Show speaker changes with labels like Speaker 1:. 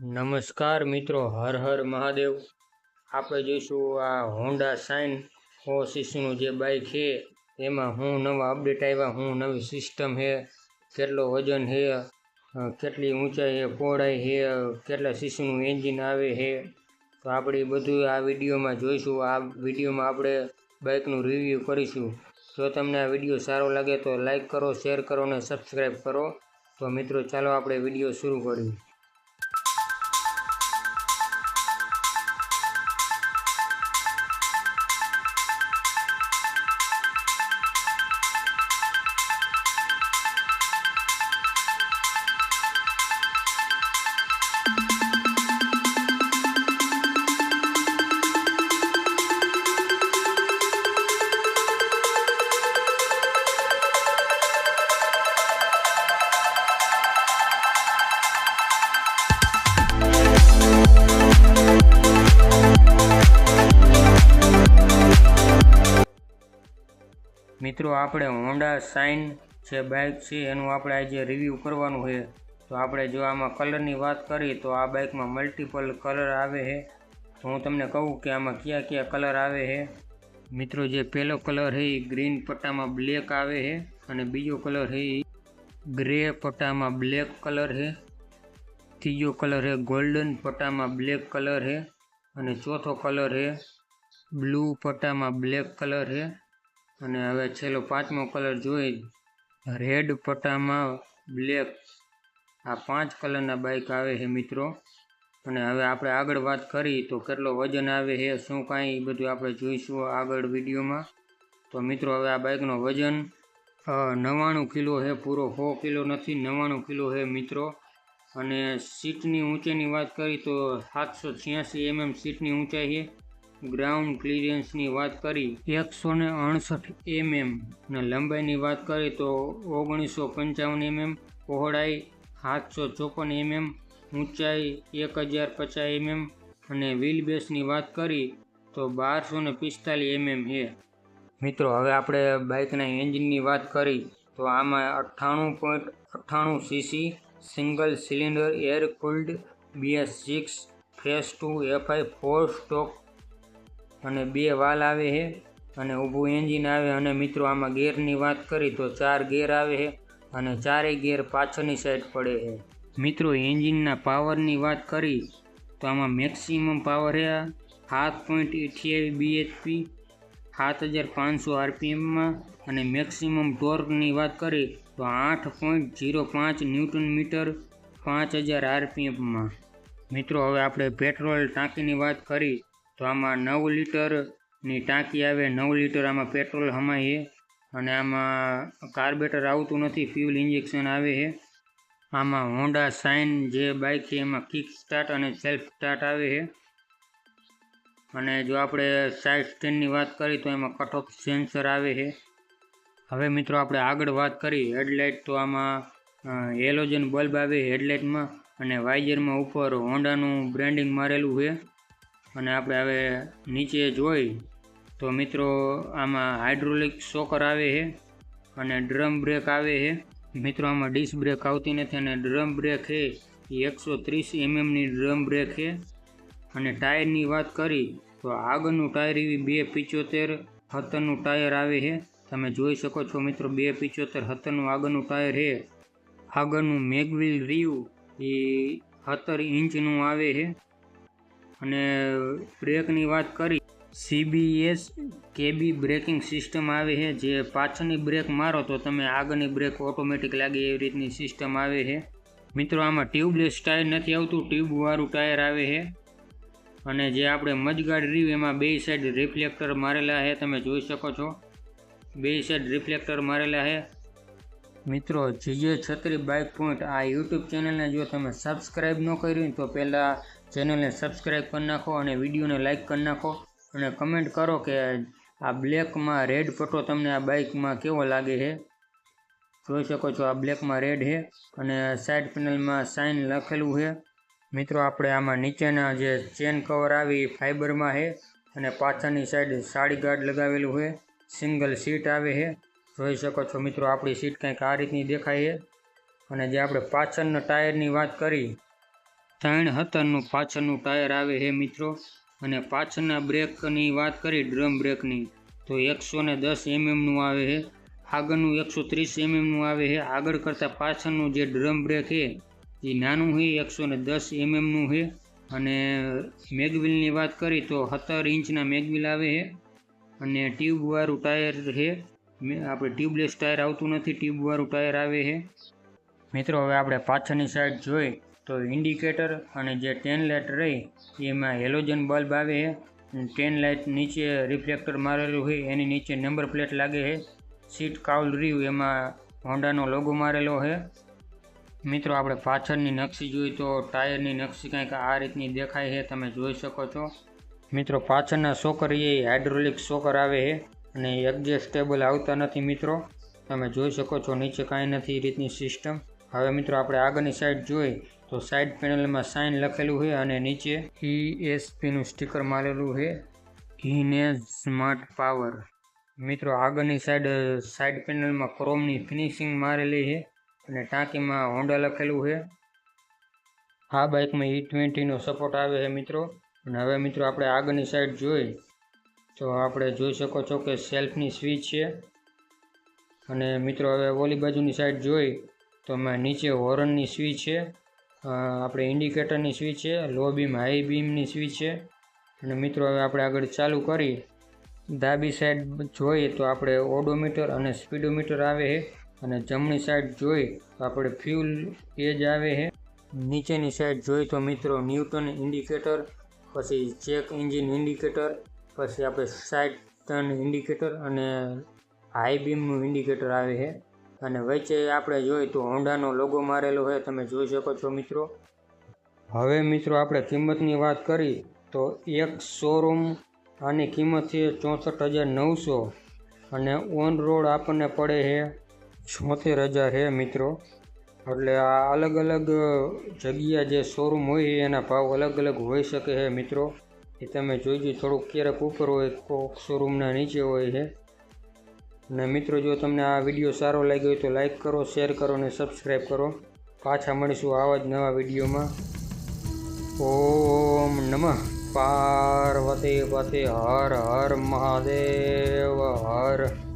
Speaker 1: નમસ્કાર મિત્રો, હર હર મહાદેવ. આપણે જોઈશું આ હોન્ડા સાઇન ઓ શિશુનું જે બાઇક છે, એમાં હું નવા અપડેટ આવ્યા, હું નવી સિસ્ટમ છે, કેટલો વજન છે કેટલી ઊંચાઈ છે, પહોળાઈ છે, કેટલા શિશુનું એન્જિન આવે છે. તો આપણે બધું આ વિડીયોમાં જોઈશું. આ વિડીયોમાં આપણે બાઇકનું રિવ્યૂ કરીશું. જો તમને આ વીડિયો સારો લાગે તો લાઇક કરો શેર કરો અને સબસ્ક્રાઈબ કરો. તો મિત્રો, ચાલો આપણે વીડિયો શરૂ કરીએ. મિત્રો, આપણે હોન્ડા સાઇન જે બાઇક છે, એનું આપણે આજે રિવ્યૂ કરવાનું છે. તો આપણે જો આમાં કલરની વાત કરીએ, તો આ બાઇકમાં મલ્ટિપલ કલર આવે છે. તો હું તમને કહું કે આમાં કયા કયા કલર આવે છે. મિત્રો, જે પહેલો કલર છે, એ ગ્રીન પટ્ટામાં બ્લેક આવે છે અને બીજો કલર છે, એ ગ્રે પટ્ટામાં બ્લેક કલર છે. ત્રીજો કલર છે ગોલ્ડન પટ્ટામાં બ્લેક કલર છે. અને ચોથો કલર છે બ્લુ પટ્ટામાં બ્લેક કલર છે. અને હવે છેલ્લો પાંચમો કલર જોઈ રેડ પટ્ટામાં બ્લેક આ પાંચ કલરના બાઇક આવે છે મિત્રો. અને હવે આપણે આગળ વાત કરી તો કેટલો વજન આવે છે, શું કાંઈ બધું આપણે જોઈશું આગળ વિડીયોમાં. તો મિત્રો, હવે આ બાઇકનો વજન નવ્વાણું કિલો છે પૂરો. સો કિલો નથી, નવ્વાણું કિલો છે મિત્રો. અને સીટની ઊંચાઈની વાત કરી તો સાતસો છ્યાસી એમએમ સીટની ઊંચાઈ છે. ગ્રાઉન્ડ ક્લિયરન્સની વાત કરી એકસો ને અડસઠ એમએમ. અને લંબાઈની વાત કરી તો ઓગણીસો પંચાવન એમએમ, પહોળાઈ સાતસો ચોપન એમએમ, ઊંચાઈ એક હજાર પચાસ એમએમ અને વ્હીલ બેસની વાત કરી તો બારસો ને પિસ્તાલીસ એમએમ છે. મિત્રો, હવે આપણે બાઇકના એન્જિનની વાત કરી તો આમાં અઠ્ઠાણું પોઈન્ટ અઠ્ઠાણું cc single cylinder air cooled BS six fresh two FI four stroke અને બે વાલ આવે છે અને ઊભું એન્જિન આવે, અને મિત્રો આમાં ગેરની વાત કરી તો ચાર ગેર આવે છે અને ચારેય ગેર પાછળની સાઈડ પડે છે મિત્રો, એન્જિનના પાવરની વાત કરી તો આમાં મેક્સિમમ પાવર છે સાત પોઈન્ટ અઠ્યાવીસ બીએચપી સાત હજાર પાંચસો આરપીએમમાં અને મેક્સિમમ ટોર્કની વાત કરી તો આઠ પોઈન્ટ જીરો પાંચ ન્યૂટન મીટર પાંચ હજાર આરપીએમમાં મિત્રો, હવે આપણે પેટ્રોલ ટાંકીની વાત કરી તો આમાં નવ લીટરની ટાંકી આવે, નવ લીટર આમાં પેટ્રોલ હમાય છે અને આમાં કાર્બેટર આવતું નથી, ફ્યુલ ઇન્જેક્શન આવે છે આમાં હોન્ડા સાઇન જે બાઇક છે, એમાં કિક સ્ટાર્ટ અને સેલ્ફ સ્ટાર્ટ આવે છે અને જો આપણે સાઇડ સ્ટેન્ડની વાત કરીએ તો એમાં કટ ઓફ સેન્સર આવે છે હવે મિત્રો આપણે આગળ વાત કરી, હેડલાઇટ તો આમાં હેલોજન બલ્બ આવે હેડલાઇટમાં અને વાઇઝરમાં ઉપર હોન્ડાનું બ્રાન્ડિંગ મારેલું છે અને આપણે હવે નીચે જોઈ તો મિત્રો આમાં હાઇડ્રોલિક શોકર આવે છે અને ડ્રમ બ્રેક આવે છે. મિત્રો, આમાં ડિસ્ક બ્રેક આવતી નથી અને ડ્રમ બ્રેક છે. એ એકસો ત્રીસ એમએમની ડ્રમ બ્રેક છે. અને ટાયરની વાત કરી તો આગળનું ટાયર એવી બે પિચોતેર સત્તરનું ટાયર આવે છે. તમે જોઈ શકો છો મિત્રો, બે પિચોતેર સત્તરનું આગળનું ટાયર છે. આગળનું મેગવિલ રિયુ એ સત્તર ઇંચનું આવે છે. અને બ્રેકની વાત કરી સીબીએસ કેબી બ્રેકિંગ સિસ્ટમ આવે છે. જે પાછળની બ્રેક મારો તો તમે આગળની બ્રેક ઓટોમેટિક લાગે એવી રીતની સિસ્ટમ આવે છે. મિત્રો, આમાં ટ્યુબલેસ ટાયર નથી આવતું. ટ્યુબવાળું ટાયર આવે છે. અને જે આપણે મજગાડ રહ્યું એમાં બે સાઈડ રિફ્લેક્ટર મારેલા છે. તમે જોઈ શકો છો. બે સાઈડ રિફ્લેક્ટર મારેલા છે. મિત્રો જીજે છત્રી બાઇક પોઈન્ટ આ યુટ્યુબ ચેનલને જો તમે સબસ્ક્રાઈબ ન કર્યું તો પહેલાં ચેનલને સબસ્ક્રાઈબ કરી નાખો અને વિડીયોને લાઇક કરી નાખો. અને કમેન્ટ કરો કે આ બ્લેકમાં રેડ પટ્ટો તમને આ બાઇકમાં કેવો લાગે છે? જોઈ શકો છો આ બ્લેકમાં રેડ છે અને સાઇડ પેનલમાં સાઇન લખેલું છે. મિત્રો, આપણે આમાં નીચેના જે ચેન કવર આવી એ ફાઇબરમાં છે અને પાછળની સાઈડ સાડી ગાર્ડ લગાવેલું છે. સિંગલ સીટ આવે છે. જોઈ શકો છો મિત્રો, આપણી સીટ કંઈક આ રીતની દેખાય છે. અને જે આપણે પાછળના ટાયરની વાત કરી ત્રણ હતરનું પાછળનું ટાયર આવે છે મિત્રો? અને પાછળના બ્રેકની વાત કરી ડ્રમ બ્રેકની, તો એકસો ને દસ એમએમનું આવે છે આગળનું એકસો ત્રીસ એમએમનું આવે છે આગળ કરતાં પાછળનું જે ડ્રમ બ્રેક છે એ નાનું છે એકસો ને દસ એમએમનું છે અને મેગવિલની વાત કરી તો સત્તર ઇંચના મેગવિલ આવે છે અને ટ્યુબવાળું ટાયર છે આપણે ટ્યુબલેસ ટાયર આવતું નથી, ટ્યુબવાળું ટાયર આવે છે મિત્રો, હવે આપણે પાછળની સાઈડ જોઈ તો ઇન્ડિકેટર અને જે ટેન લાઇટ રહી, એમાં હેલોજન બલ્બ આવે છે. ટેન લાઇટ નીચે રિફ્લેક્ટર મારેલું હોય, એની નીચે નંબર પ્લેટ લાગે છે. સીટ કાઉલ રહ્યું, એમાં હોન્ડાનો લોગો મારેલો છે. મિત્રો, આપણે પાછળની નકશી જોઈએ તો ટાયરની નકશી કંઈક આ રીતની દેખાય છે, તમે જોઈ શકો છો. મિત્રો, પાછળના શોકર એ હાઇડ્રોલિક શોકર આવે છે, અને એડજસ્ટેબલ આવતા નથી, મિત્રો. તમે જોઈ શકો છો, નીચે કાંઈ નથી, એ રીતની સિસ્ટમ હવે મિત્રો, આપણે આગળની સાઈડ જોઈ તો સાઈડ પેનલમાં સાઇન લખેલું છે અને નીચે ઈએસપીનું સ્ટીકર મારેલું છે. ઈને સ્માર્ટ પાવર મિત્રો, આગળની સાઈડ સાઈડ પેનલમાં ક્રોમની ફિનિશિંગ મારેલી છે અને ટાંકીમાં હોન્ડા લખેલું છે. આ બાઇકમાં ઈ ટ્વેન્ટીનો સપોર્ટ આવે છે, મિત્રો. અને હવે, મિત્રો, આપણે આગળની સાઈડ જોઈ. તો આપણે જોઈ શકો છો કે સેલ્ફની સ્વિચ છે. અને, મિત્રો, હવે ઓલી બાજુની સાઈડ જોઈ. તો એમાં નીચે હોરનની સ્વિચ છે. આપણે ઇન્ડિકેટરની સ્વિચ છે લો બીમ હાઈ બીમની સ્વિચ છે. અને મિત્રો, હવે આપણે આગળ ચાલુ કરી. ડાબી સાઈડ જોઈએ તો આપણે ઓડોમીટર અને સ્પીડોમીટર આવે છે. અને જમણી સાઈડ જોઈ તો આપણે ફ્યુલ એજ આવે છે. નીચેની સાઈડ જોઈ તો મિત્રો ન્યૂટન ઇન્ડિકેટર પછી ચેક એન્જિન ઇન્ડિકેટર પછી આપણે સાઈડ ટર્ન ઇન્ડિકેટર અને હાઈ બીમનું ઇન્ડિકેટર આવે છે. અને વચ્ચે આપણે જોઈએ તો હોન્ડાનો લોગો મારેલો છે, તમે જોઈ શકો છો મિત્રો. હવે મિત્રો આપણે કિંમતની વાત કરી, તો એક શોરૂમ આની કિંમત છે ચોસઠ હજાર નવસો અને ઓન રોડ આપણને પડે છે છોતેર હજાર છે મિત્રો. એટલે આ અલગ અલગ જગ્યા જે શોરૂમ હોય એના ભાવ અલગ અલગ હોઈ શકે છે મિત્રો. એ તમે જોઈજો થોડુંક ક્યારેક ઉપર હોય, કોક શોરૂમના નીચે હોય છે. અને મિત્રો, જો તમને આ વીડિયો સારો લાગ્યો હોય તો લાઇક કરો શેર કરો અને સબસ્ક્રાઈબ કરો. પાછા મળીશું આવા જ નવા વિડીયોમાં. ઓમ નમઃ. પાર્વતી પતિ હર હર મહાદેવ હર.